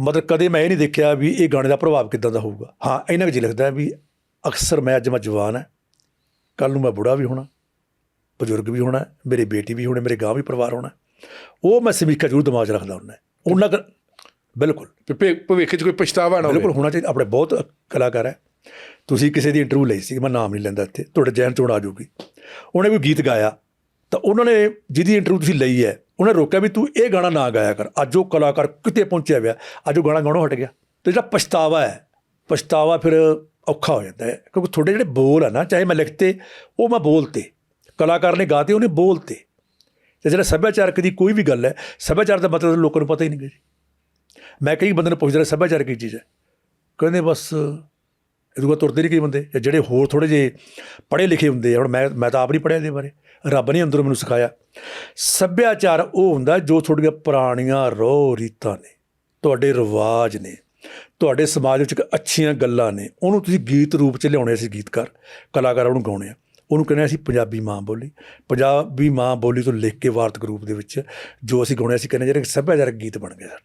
ਮਤਲਬ ਕਦੇ ਮੈਂ ਇਹ ਨਹੀਂ ਦੇਖਿਆ ਵੀ ਇਹ ਗਾਣੇ ਦਾ ਪ੍ਰਭਾਵ ਕਿੱਦਾਂ ਦਾ ਹੋਊਗਾ। ਹਾਂ ਇਹਨਾਂ ਵਿੱਚ ਲੱਗਦਾ ਵੀ ਅਕਸਰ ਮੈਂ ਅੱਜ ਮੈਂ ਜਵਾਨ ਹੈ। ਕੱਲ ਨੂੰ ਮੈਂ ਬੁੜਾ ਵੀ ਹੋਣਾ ਬਜ਼ੁਰਗ ਵੀ ਹੋਣਾ ਮੇਰੀ ਬੇਟੀ ਵੀ ਹੋਣੀ ਮੇਰੇ ਗਾਂ ਵੀ ਪਰਿਵਾਰ ਹੋਣਾ। ਉਹ ਮੈਂ ਸਮੀਖਿਆ ਜ਼ਰੂਰ ਦਿਮਾਗ ਰੱਖਦਾ ਹੁੰਦਾ। ਉਹਨਾਂ ਕਰ ਬਿਲਕੁਲ। ਭਵਿੱਖ 'ਚ ਕੋਈ ਪਛਤਾਵਾ ਨਾ ਬਿਲਕੁਲ ਹੋਵੇ। ਹੋਣਾ ਚਾਹੀਦਾ। ਆਪਣੇ ਬਹੁਤ ਕਲਾਕਾਰ ਹੈ। ਤੁਸੀਂ ਕਿਸੇ ਦੀ ਇੰਟਰਵਿਊ ਲਈ ਸੀ ਮੈਂ ਨਾਮ ਨਹੀਂ ਲੈਂਦਾ ਇੱਥੇ। ਤੁਹਾਡੇ ਜੈਨ ਚੋਂ ਆ ਜਾਊਗੀ। ਉਹਨੇ ਕੋਈ ਗੀਤ ਗਾਇਆ ਤਾਂ ਉਹਨਾਂ ਨੇ ਜਿਹਦੀ ਇੰਟਰਵਿਊ ਤੁਸੀਂ ਲਈ ਹੈ ਉਹਨੇ ਰੋਕਿਆ ਵੀ ਤੂੰ ਇਹ ਗਾਣਾ ਨਾ ਗਾਇਆ ਕਰ। ਅੱਜ ਉਹ ਕਲਾਕਾਰ ਕਿਤੇ ਪਹੁੰਚਿਆ ਹੋਇਆ ਅੱਜ ਉਹ ਗਾਣਾ ਗਾਉਣੋਂ ਹਟ ਗਿਆ। ਤੇ ਜਿਹੜਾ ਪਛਤਾਵਾ ਹੈ, ਪਛਤਾਵਾ ਫਿਰ ਔਖਾ ਹੋ ਜਾਂਦਾ ਹੈ। ਕਿਉਂਕਿ ਤੁਹਾਡੇ ਜਿਹੜੇ ਬੋਲ ਆ ਨਾ, ਚਾਹੇ ਮੈਂ ਲਿਖਤੇ, ਉਹ ਮੈਂ ਬੋਲਤੇ ਕਲਾਕਾਰ ਨੇ ਗਾਤੇ ਉਹਨੇ ਬੋਲਤੇ ਤੇ। ਜਿਹੜਾ ਸੱਭਿਆਚਾਰਕ ਦੀ ਕੋਈ ਵੀ ਗੱਲ ਹੈ, ਸੱਭਿਆਚਾਰ ਦਾ ਮਤਲਬ ਲੋਕਾਂ ਨੂੰ ਪਤਾ ਹੀ ਨਹੀਂ ਜੀ। ਮੈਂ ਕਈ ਬੰਦੇ ਨੂੰ ਪੁੱਛਦਾ ਸੱਭਿਆਚਾਰ ਕੀ ਚੀਜ਼ ਹੈ? ਕਹਿੰਦੇ ਬਸ ਇਹਦੂਗਾ ਤੁਰਦੇ ਨਹੀਂ ਕਈ ਬੰਦੇ। ਜਾਂ ਜਿਹੜੇ ਹੋਰ ਥੋੜੇ ਜੇ ਪੜ੍ਹੇ ਲਿਖੇ ਹੁੰਦੇ ਆ, ਹੁਣ ਮੈਂ ਮੈਂ ਤਾਂ ਆਪ ਨਹੀਂ ਪੜ੍ਹਿਆ ਇਹਦੇ ਬਾਰੇ। ਰੱਬ ਨੇ ਅੰਦਰੋਂ ਮੈਨੂੰ ਸਿਖਾਇਆ। ਸੱਭਿਆਚਾਰ ਉਹ ਹੁੰਦਾ ਜੋ ਤੁਹਾਡੀਆਂ ਪੁਰਾਣੀਆਂ ਰੋਹ ਰੀਤਾਂ ਨੇ, ਤੁਹਾਡੇ ਰਿਵਾਜ ਨੇ, ਤੁਹਾਡੇ ਸਮਾਜ ਵਿੱਚ ਇੱਕ ਅੱਛੀਆਂ ਗੱਲਾਂ ਨੇ, ਉਹਨੂੰ ਤੁਸੀਂ ਗੀਤ ਰੂਪ 'ਚ ਲਿਆਉਣੇ ਸੀ ਗੀਤਕਾਰ, ਕਲਾਕਾਰ ਉਹਨੂੰ ਗਾਉਣੇ ਆ। ਉਹਨੂੰ ਕਹਿੰਦੇ ਅਸੀਂ ਪੰਜਾਬੀ ਮਾਂ ਬੋਲੀ। ਪੰਜਾਬੀ ਮਾਂ ਬੋਲੀ ਤੋਂ ਲਿਖ ਕੇ ਵਾਰਤਕ ਰੂਪ ਦੇ ਵਿੱਚ ਜੋ ਅਸੀਂ ਗਾਉਣੇ ਅਸੀਂ ਕਹਿੰਦੇ ਜਿਹੜੇ ਸੱਭਿਆਚਾਰਕ ਗੀਤ ਬਣ ਗਏ ਸਾਡਾ।